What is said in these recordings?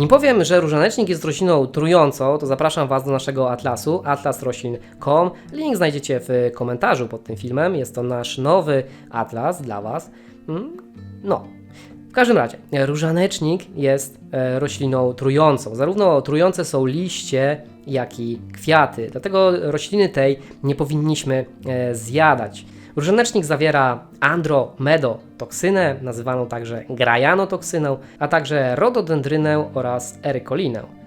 Nim powiem, że różanecznik jest rośliną trującą, to zapraszam Was do naszego atlasu, atlasroślin.com. Link znajdziecie w komentarzu pod tym filmem. Jest to nasz nowy atlas dla Was. Mm, No, w każdym razie, różanecznik jest e, rośliną trującą. Zarówno trujące są liście, jak i kwiaty. Dlatego rośliny tej nie powinniśmy e, zjadać. Różanecznik zawiera andromedotoksynę, nazywaną także grajanotoksyną, a także rododendrynę oraz erykolinę.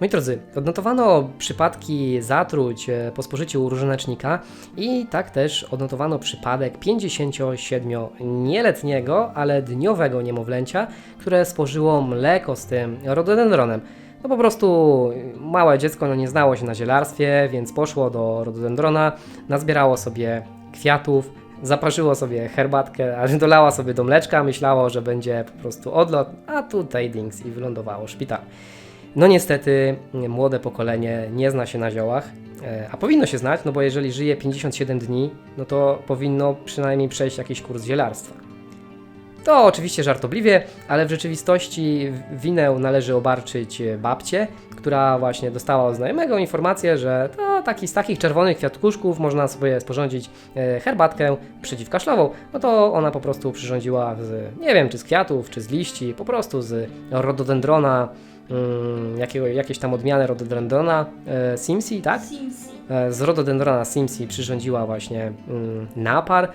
Moi drodzy, odnotowano przypadki zatruć e, po spożyciu różanecznika i tak też odnotowano przypadek 57-nieletniego, ale dniowego niemowlęcia, które spożyło mleko z tym rododendronem. No po prostu małe dziecko no nie znało się na zielarstwie, więc poszło do rododendrona, nazbierało sobie kwiatów, zaparzyło sobie herbatkę, aż dolała sobie do mleczka, myślało, że będzie po prostu odlot, a tutaj dings i wylądowało w szpitalu. No niestety młode pokolenie nie zna się na ziołach, e, a powinno się znać, no bo jeżeli żyje 57 dni, no to powinno przynajmniej przejść jakiś kurs zielarstwa. To oczywiście żartobliwie, ale w rzeczywistości winę należy obarczyć babcie, która właśnie dostała od znajomego informację, że to taki, z takich czerwonych kwiatkuszków można sobie sporządzić e, herbatkę przeciwkaszlową. No to ona po prostu przyrządziła z, nie wiem, czy z kwiatów, czy z liści, po prostu z rododendrona, mm, jakiego, jakiejś tam odmiany rododendrona e, Simsi, tak? Simsi. E, z rododendrona Simsi przyrządziła właśnie mm, napar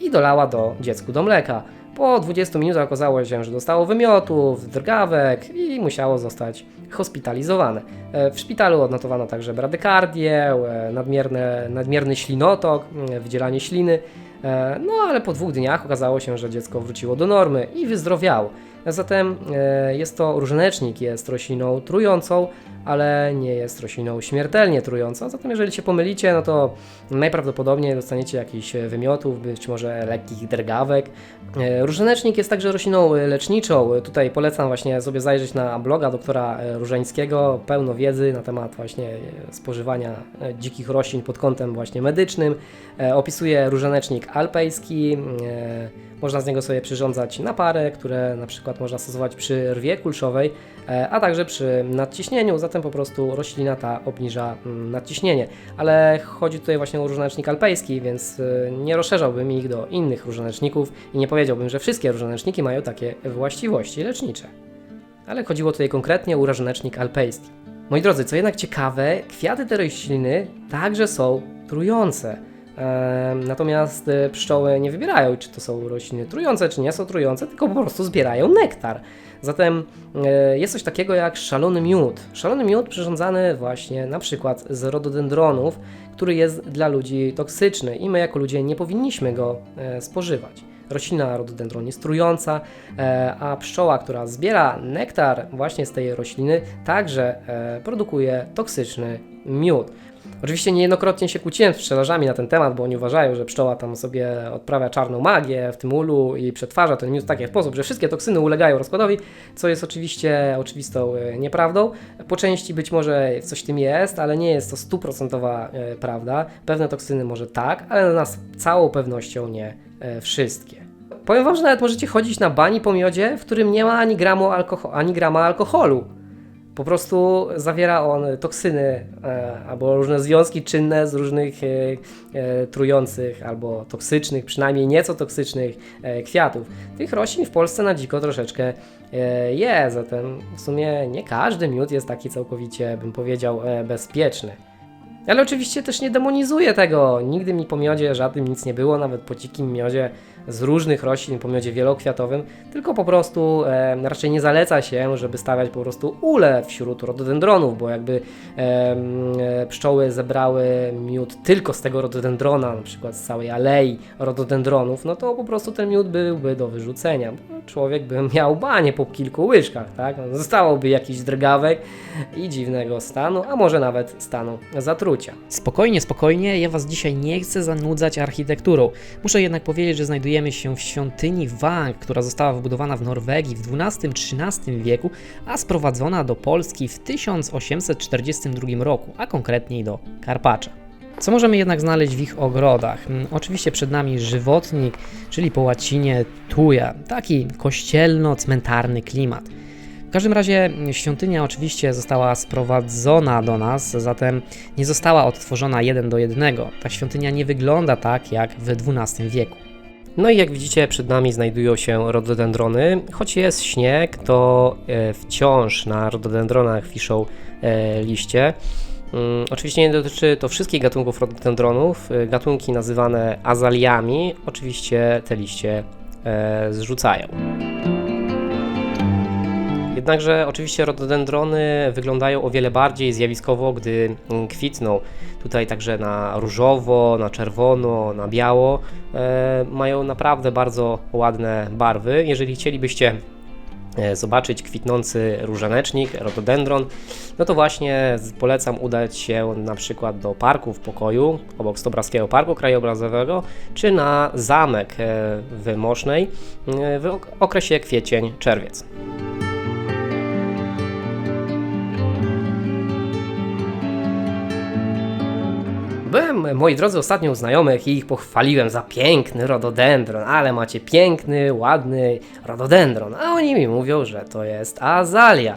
i dolała do dziecku do mleka. Po 20 minutach okazało się, że dostało wymiotów, drgawek i musiało zostać hospitalizowane. E, W szpitalu odnotowano także bradykardię, e, nadmierne, nadmierny ślinotok, mm, wydzielanie śliny. E, No ale po dwóch dniach okazało się, że dziecko wróciło do normy i wyzdrowiało. Zatem e, jest to różanecznik, jest rośliną trującą, ale nie jest rośliną śmiertelnie trującą. Zatem jeżeli się pomylicie, no to najprawdopodobniej dostaniecie jakichś wymiotów, być może lekkich drgawek. E, Różanecznik jest także rośliną e, leczniczą. Tutaj polecam właśnie sobie zajrzeć na bloga doktora e, Różańskiego, pełno wiedzy na temat właśnie e, spożywania e, dzikich roślin pod kątem właśnie medycznym. E, Opisuje różanecznik alpejski, e, można z niego sobie przyrządzać napary, które na przykład można stosować przy rwie kulszowej, e, a także przy nadciśnieniu, zatem po prostu roślina ta obniża mm, nadciśnienie. Ale chodzi tutaj właśnie o różanecznik alpejski, więc e, nie rozszerzałbym ich do innych różaneczników i nie powiedziałbym, że wszystkie różaneczniki mają takie właściwości lecznicze. Ale chodziło tutaj konkretnie o różanecznik alpejski. Moi drodzy, co jednak ciekawe, kwiaty tej rośliny także są trujące. Natomiast e, pszczoły nie wybierają, czy to są rośliny trujące, czy nie są trujące, tylko po prostu zbierają nektar. Zatem e, jest coś takiego jak szalony miód. Szalony miód przyrządzany właśnie na przykład z rododendronów, który jest dla ludzi toksyczny i my jako ludzie nie powinniśmy go e, spożywać. Roślina rododendron jest trująca, a pszczoła, która zbiera nektar właśnie z tej rośliny, także produkuje toksyczny miód. Oczywiście niejednokrotnie się kłóciłem z pszczelarzami na ten temat, bo oni uważają, że pszczoła tam sobie odprawia czarną magię w tym ulu i przetwarza ten miód w taki sposób, że wszystkie toksyny ulegają rozkładowi, co jest oczywiście oczywistą e, nieprawdą. Po części być może coś w tym jest, ale nie jest to stuprocentowa e, prawda. Pewne toksyny może tak, ale na z całą pewnością nie e, wszystkie. Powiem Wam, że nawet możecie chodzić na bani po miodzie, w którym nie ma ani, gramu alkoho- ani grama alkoholu. Po prostu zawiera on toksyny e, albo różne związki czynne z różnych e, e, trujących albo toksycznych, przynajmniej nieco toksycznych kwiatów. Tych roślin w Polsce na dziko troszeczkę e, jest, zatem w sumie nie każdy miód jest taki całkowicie, bym powiedział, bezpieczny. Ale oczywiście też nie demonizuję tego. Nigdy mi po miodzie żadnym nic nie było, nawet po dzikim miodzie z różnych roślin, po miodzie wielokwiatowym, tylko po prostu e, raczej nie zaleca się, żeby stawiać po prostu ule wśród rododendronów, bo jakby e, pszczoły zebrały miód tylko z tego rododendrona, na przykład z całej alei rododendronów, no to po prostu ten miód byłby do wyrzucenia. Człowiek by miał banie po kilku łyżkach, tak? Zostałoby jakiś drgawek i dziwnego stanu, a może nawet stanu zatrucia. Spokojnie, spokojnie, ja Was dzisiaj nie chcę zanudzać architekturą. Muszę jednak powiedzieć, że znajdujemy się w świątyni Wang, która została wybudowana w Norwegii w XII-XIII wieku, a sprowadzona do Polski w 1842 roku, a konkretniej do Karpacza. Co możemy jednak znaleźć w ich ogrodach? Mm, Oczywiście przed nami żywotnik, czyli po łacinie tuja, taki kościelno-cmentarny klimat. Każdym razie świątynia oczywiście została sprowadzona do nas, zatem nie została odtworzona jeden do jednego. Ta świątynia nie wygląda tak jak w XII wieku. No i jak widzicie, przed nami znajdują się rododendrony. Choć jest śnieg, to e, wciąż na rododendronach wiszą e, liście. Mm, Oczywiście nie dotyczy to wszystkich gatunków rododendronów. E, Gatunki nazywane azaliami oczywiście te liście zrzucają. Jednakże oczywiście rododendrony wyglądają o wiele bardziej zjawiskowo, gdy mm, kwitną. Tutaj także na różowo, na czerwono, na biało. E, mają naprawdę bardzo ładne barwy. Jeżeli chcielibyście e, zobaczyć kwitnący różanecznik, rododendron, no to właśnie polecam udać się na przykład do parku w pokoju, obok Stobrowskiego Parku Krajobrazowego, czy na zamek e, w Mosznej e, w ok- okresie kwiecień-czerwiec. Byłem, moi drodzy, ostatnio u znajomych i ich pochwaliłem za piękny rododendron, ale macie piękny, ładny rododendron, a oni mi mówią, że to jest azalia.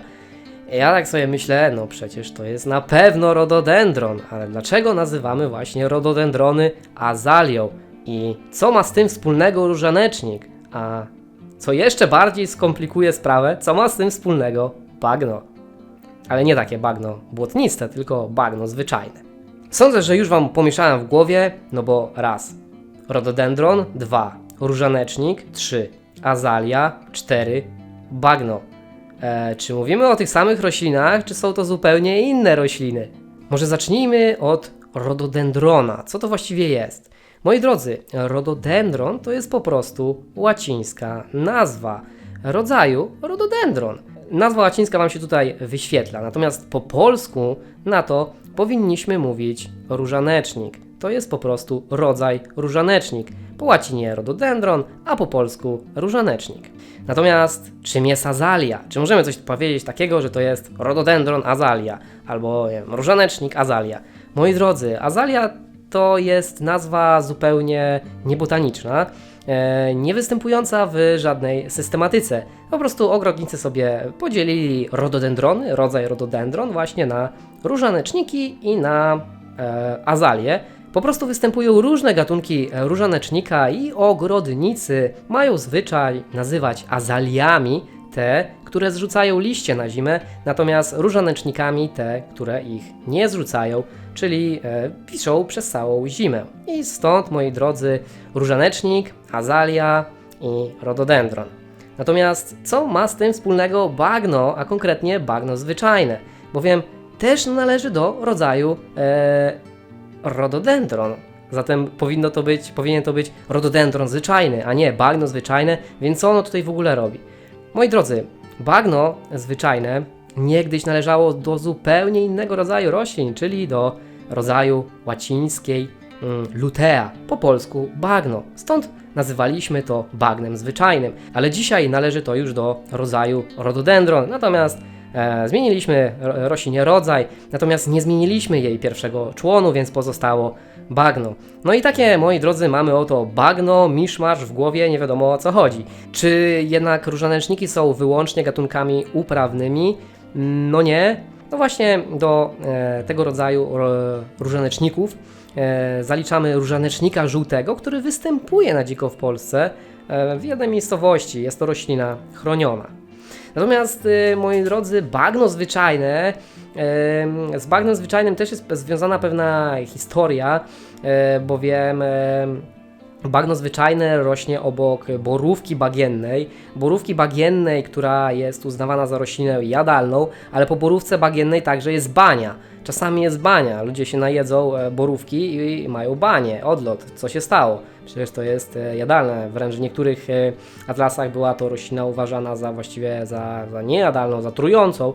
Ja tak sobie myślę, no przecież to jest na pewno rododendron, ale dlaczego nazywamy właśnie rododendrony azalią? I co ma z tym wspólnego różanecznik? A co jeszcze bardziej skomplikuje sprawę, co ma z tym wspólnego bagno? Ale nie takie bagno błotniste, tylko bagno zwyczajne. Sądzę, że już Wam pomieszałem w głowie, no bo raz, rododendron, dwa, różanecznik, trzy, azalia, cztery, bagno. E, czy mówimy o tych samych roślinach, czy są to zupełnie inne rośliny? Może zacznijmy od rododendrona. Co to właściwie jest? Moi drodzy, rododendron to jest po prostu łacińska nazwa rodzaju rododendron. Nazwa łacińska Wam się tutaj wyświetla, natomiast po polsku na to powinniśmy mówić różanecznik. To jest po prostu rodzaj różanecznik. Po łacinie rododendron, a po polsku różanecznik. Natomiast czym jest azalia? Czy możemy coś powiedzieć takiego, że to jest rododendron azalia albo różanecznik azalia? Moi drodzy, azalia to jest nazwa zupełnie niebotaniczna, e, nie występująca w żadnej systematyce. Po prostu ogrodnicy sobie podzielili rododendrony, rodzaj rododendron właśnie na różaneczniki i na e, azalie. Po prostu występują różne gatunki różanecznika i ogrodnicy mają zwyczaj nazywać azaliami te, które zrzucają liście na zimę, natomiast różanecznikami te, które ich nie zrzucają, czyli e, piszą przez całą zimę. I stąd, moi drodzy, różanecznik, azalia i rododendron. Natomiast co ma z tym wspólnego bagno, a konkretnie bagno zwyczajne? Bowiem też należy do rodzaju e, rododendron. Zatem powinno to być, powinien to być rododendron zwyczajny, a nie bagno zwyczajne, więc co ono tutaj w ogóle robi? Moi drodzy, bagno zwyczajne niegdyś należało do zupełnie innego rodzaju roślin, czyli do rodzaju łacińskiej lutea, po polsku bagno. Stąd nazywaliśmy to bagnem zwyczajnym, ale dzisiaj należy to już do rodzaju rododendron. Natomiast e, zmieniliśmy ro- roślinie rodzaj, natomiast nie zmieniliśmy jej pierwszego członu, więc pozostało bagno. No i takie, moi drodzy, mamy oto bagno, miszmasz w głowie, nie wiadomo o co chodzi. Czy jednak różaneczniki są wyłącznie gatunkami uprawnymi? No nie. No właśnie do e, tego rodzaju ro, różaneczników e, zaliczamy różanecznika żółtego, który występuje na dziko w Polsce e, w jednej miejscowości. Jest to roślina chroniona. Natomiast, y, moi drodzy, bagno zwyczajne, z bagnem zwyczajnym też jest związana pewna historia, e, bowiem em, bagno zwyczajne rośnie obok borówki bagiennej. Borówki bagiennej, która jest uznawana za roślinę jadalną, ale po borówce bagiennej także jest bania. Czasami jest bania, ludzie się najedzą e, borówki i mają banie, odlot. Co się stało? Przecież to jest e, jadalne. Wręcz w niektórych e, atlasach była to roślina uważana za właściwie za, za niejadalną, za trującą,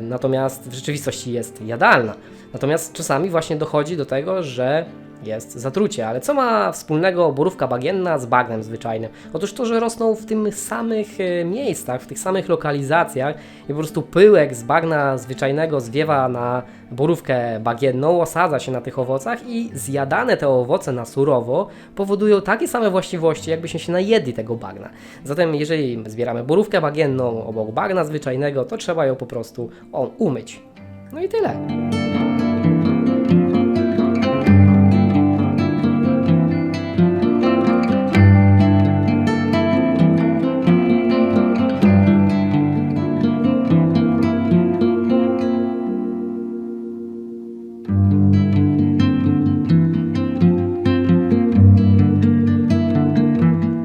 natomiast w rzeczywistości jest jadalna. Natomiast czasami właśnie dochodzi do tego, że jest zatrucie. Ale co ma wspólnego borówka bagienna z bagnem zwyczajnym? Otóż to, że rosną w tym samych e, miejscach, w tych samych lokalizacjach i po prostu pyłek z bagna zwyczajnego zwiewa na borówkę bagienną, osadza się na tych owocach i zjadane te owoce na surowo powodują takie same właściwości, jakbyśmy się najedli tego bagna. Zatem jeżeli zbieramy borówkę bagienną obok bagna zwyczajnego, to trzeba ją po prostu umyć. No i tyle.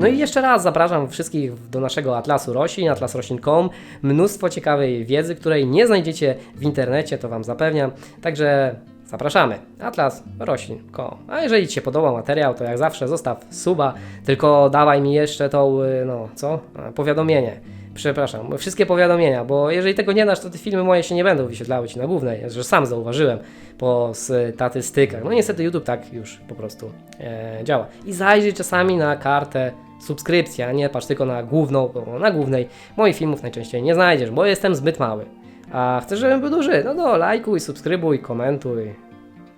No i jeszcze raz zapraszam wszystkich do naszego Atlasu Roślin, atlasroślin.com. Mnóstwo ciekawej wiedzy, której nie znajdziecie w internecie, to Wam zapewniam. Także zapraszamy. Atlas Roślin.com. A jeżeli Ci się podoba materiał, to jak zawsze zostaw suba, tylko dawaj mi jeszcze tą, y, no co? Powiadomienie. Przepraszam, wszystkie powiadomienia, bo jeżeli tego nie dasz, to te filmy moje się nie będą wyświetlały Ci na głównej, że sam zauważyłem po statystykach. No niestety YouTube tak już po prostu e, działa. I zajrzyj czasami na kartę subskrypcja, nie patrz tylko na główną, bo na głównej moich filmów najczęściej nie znajdziesz, bo jestem zbyt mały. A chcesz, żebym był duży? No to lajkuj, subskrybuj, komentuj.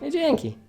I dzięki.